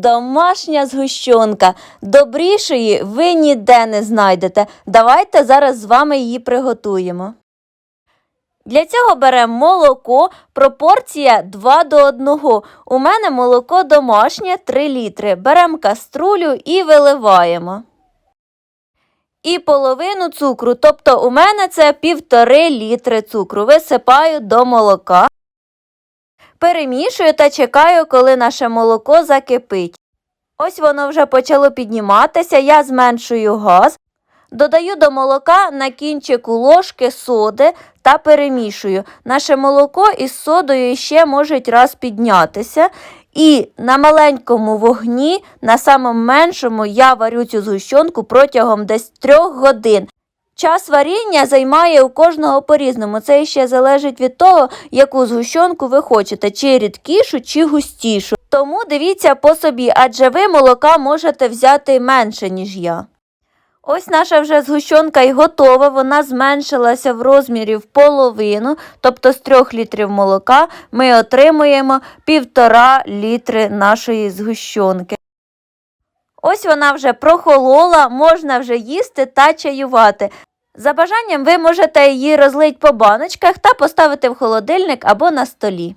домашня згущенка. Добрішої ви ніде не знайдете. Давайте зараз з вами її приготуємо. Для цього беремо молоко, пропорція 2 до 1. У мене молоко домашнє 3 літри. Беремо каструлю і виливаємо. І половину цукру, тобто у мене це півтори літри цукру. Висипаю до молока. Перемішую та чекаю, коли наше молоко закипить. Ось воно вже почало підніматися, я зменшую газ, додаю до молока на кінчику ложки соди та перемішую. Наше молоко із содою ще можуть раз піднятися. І на маленькому вогні, на самому меншому, я варю цю згущенку протягом десь трьох годин. Час варіння займає у кожного по-різному. Це ще залежить від того, яку згущенку ви хочете, чи рідкішу, чи густішу. Тому дивіться по собі, адже ви молока можете взяти менше, ніж я. Ось наша вже згущенка і готова. Вона зменшилася в розмірі в половину, тобто з 3 літрів молока ми отримуємо півтора літри нашої згущенки. Ось вона вже прохолола, можна вже їсти та чаювати. За бажанням ви можете її розлити по баночках та поставити в холодильник або на столі.